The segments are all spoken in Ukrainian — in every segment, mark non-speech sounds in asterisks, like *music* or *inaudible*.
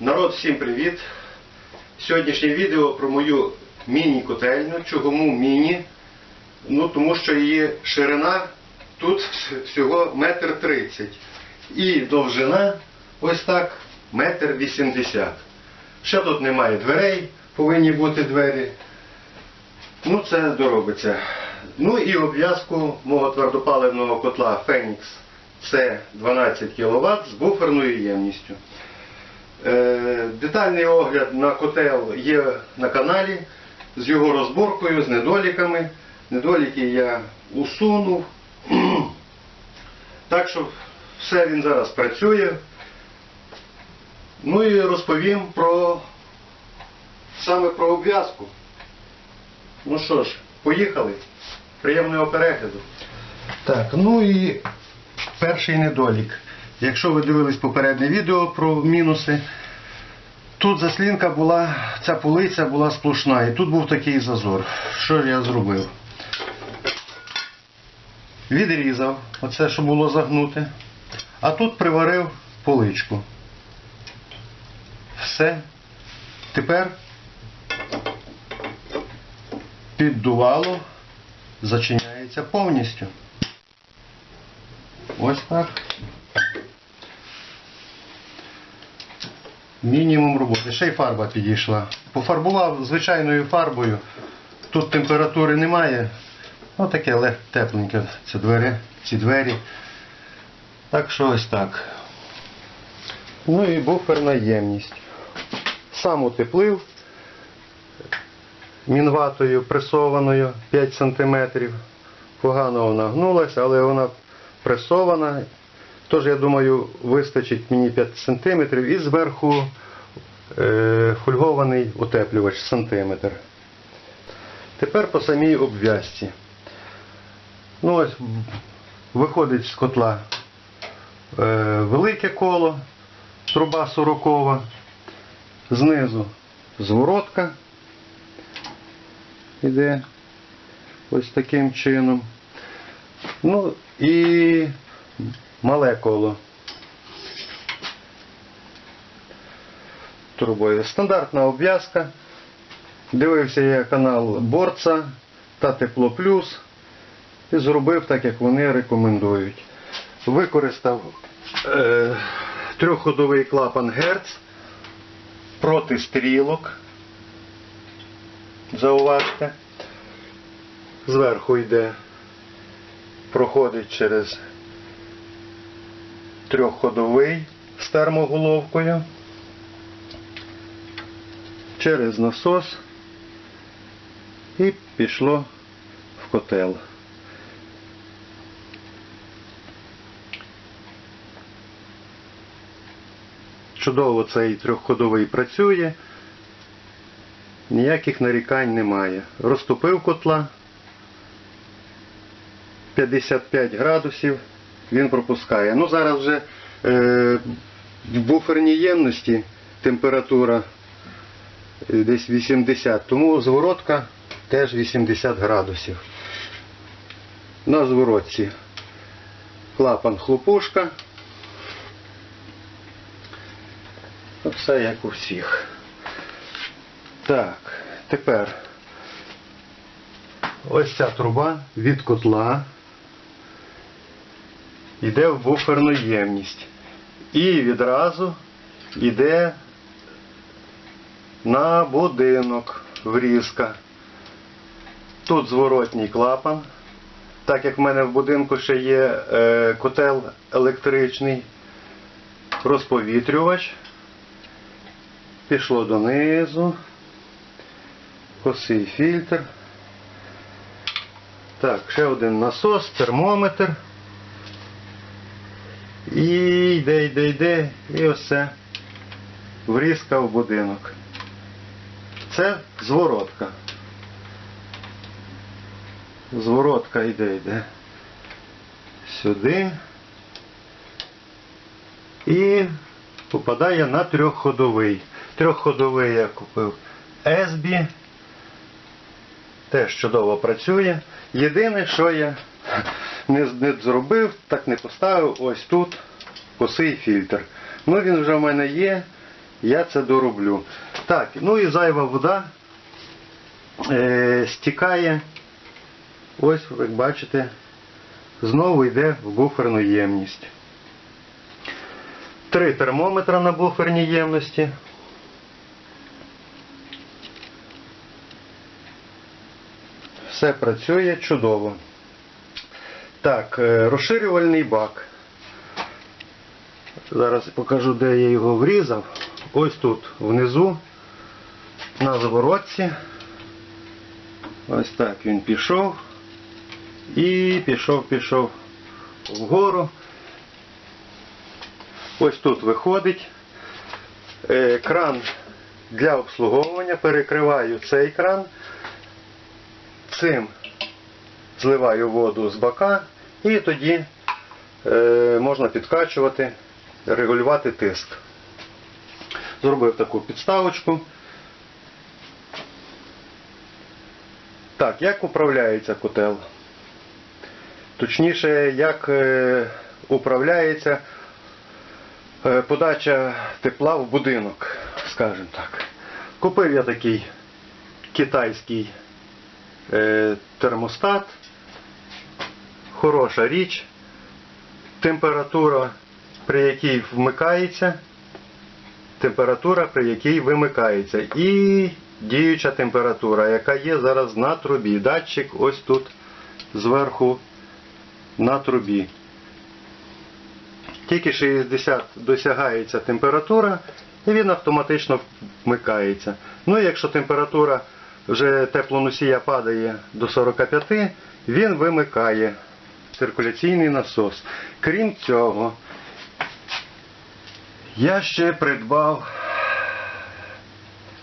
Народ, всім привіт! Сьогоднішнє відео про мою міні-котельню. Чому міні? Ну, тому що її ширина тут всього метр тридцять. І довжина ось так метр вісімдесят. Ще тут немає дверей, повинні бути двері. Ну, це доробиться. Ну і обв'язку мого твердопаливного котла Фенікс. Це 12 кВт з буферною ємністю. Е, Детальний огляд на котел є на каналі з його розборкою, з недоліками. Недоліки я усунув. *clears throat* Так що все він зараз працює. Ну і розповім про саме про обв'язку. Ну що ж, поїхали. Приємного перегляду. Так, ну і перший недолік. Якщо ви дивились попереднє відео про мінуси, тут заслінка була, ця полиця була сплошна, і тут був такий зазор. Що я зробив? Відрізав, оце, що було загнуте, а тут приварив поличку. Все. Тепер піддувало зачиняється повністю. Ось так. Мінімум роботи. Ще й фарба підійшла. Пофарбував звичайною фарбою. Тут температури немає. Ось таке лег тепленьке ці двері, ці двері. Так що ось так. Ну і буферна ємність. Сам утеплив мінватою пресованою 5 см. Погано вона гнулася, але вона пресована. Тож, я думаю, вистачить мені 5 см і зверху е, фольгований утеплювач сантиметр. Тепер по самій обв'язці. Ну ось виходить з котла е, велике коло, труба сорокова, знизу зворотка іде ось таким чином. Ну і мале коло. Трубою. Стандартна обв'язка. Дивився я канал Борца та Тепло Плюс і зробив так, як вони рекомендують. Використав е, трьохходовий клапан Герц проти стрілок. Зауважте. Зверху йде, проходить через трьохходовий з термоголовкою, через насос і пішло в котел. Чудово цей трьохходовий працює. Ніяких нарікань немає. Розтопив котла 55 градусів він пропускає. Ну зараз вже е, в буферній ємності температура е, десь 80, тому зворотка теж 80 градусів. На зворотці клапан хлопушка. Все як у всіх. Так, тепер ось ця труба від котла йде в буферну ємність. І відразу йде на будинок врізка. Тут зворотній клапан. Так як в мене в будинку ще є е, котел електричний, розповітрювач. Пішло донизу. Косий фільтр. Так, ще один насос, термометр. І йде, йде, йде. І це врізка в будинок. Це зворотка. Зворотка йде, йде. Сюди. І попадає на трьохходовий. Трьохходовий я купив SB. Теж чудово працює. Єдине, що я не, не зробив, так не поставив, ось тут косий фільтр. Ну він вже в мене є. я це дороблю. Так, ну і зайва вода е, стікає. Ось, як бачите, знову йде в буферну ємність. Три термометра на буферній ємності. Все працює чудово. Так, е, розширювальний бак. Зараз покажу, де я його врізав. Ось тут внизу, на заворотці. Ось так він пішов. І пішов, пішов вгору. Ось тут виходить. Е, Кран для обслуговування. Перекриваю цей кран. Цим зливаю воду з бака і тоді е, можна підкачувати, регулювати тиск. Зробив таку підставочку. Так, як управляється котел? Точніше, як е, управляється е, подача тепла в будинок, скажімо так. Купив я такий китайський термостат. Хороша річ. Температура, при якій вмикається, температура, при якій вимикається. І діюча температура, яка є зараз на трубі. Датчик ось тут зверху на трубі. Тільки 60 досягається температура, і він автоматично вмикається. Ну і якщо температура вже теплоносія падає до 45, він вимикає циркуляційний насос. Крім цього, я ще придбав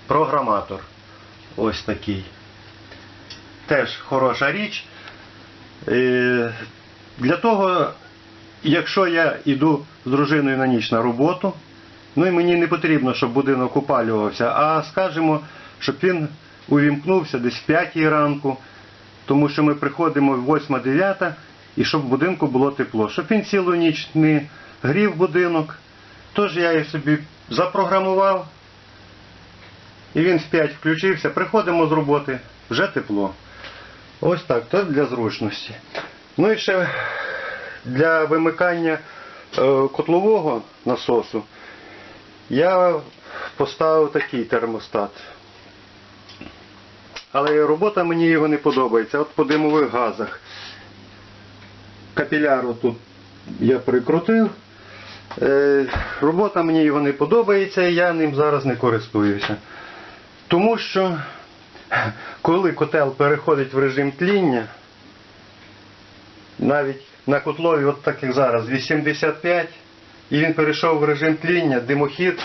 програматор. Ось такий. Теж хороша річ. Е, Для того, якщо я йду з дружиною на ніч на роботу, ну і мені не потрібно, щоб будинок опалювався, а скажімо, щоб він увімкнувся десь в 5 ранку, тому що ми приходимо в 8-9 і щоб в будинку було тепло, щоб він цілу ніч не грів будинок. Тож я її собі запрограмував, і він в 5 включився, приходимо з роботи, вже тепло. Ось так, то для зручності. Ну і ще для вимикання е, котлового насосу я поставив такий термостат. Але робота мені його не подобається. От по димових газах. Капіляру тут я прикрутив. Е, робота мені його не подобається і я ним зараз не користуюся. Тому що коли котел переходить в режим тління, навіть на котлові, от так як зараз, 85, і він перейшов в режим тління, димохід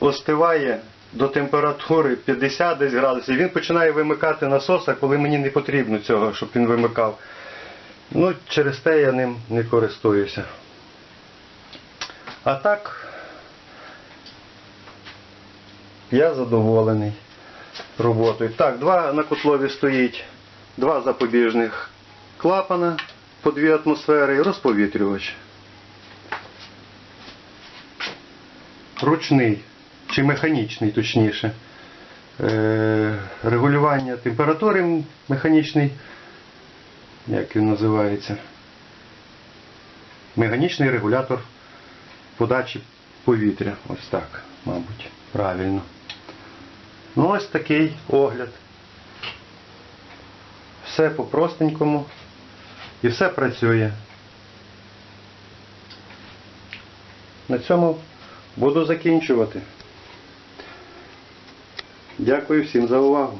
остиває до температури 50 десь градусів. Він починає вимикати насоса, коли мені не потрібно цього, щоб він вимикав. Ну, через те я ним не користуюся. А так, я задоволений роботою. Так, два на котлові стоїть, два запобіжних клапана по дві атмосфери і розповітрювач. Ручний чи механічний, точніше. Е, регулювання температури механічний, як він називається. Механічний регулятор подачі повітря. Ось так, мабуть, правильно. Ну ось такий огляд. Все по-простенькому і все працює. На цьому буду закінчувати. Дякую всім за увагу.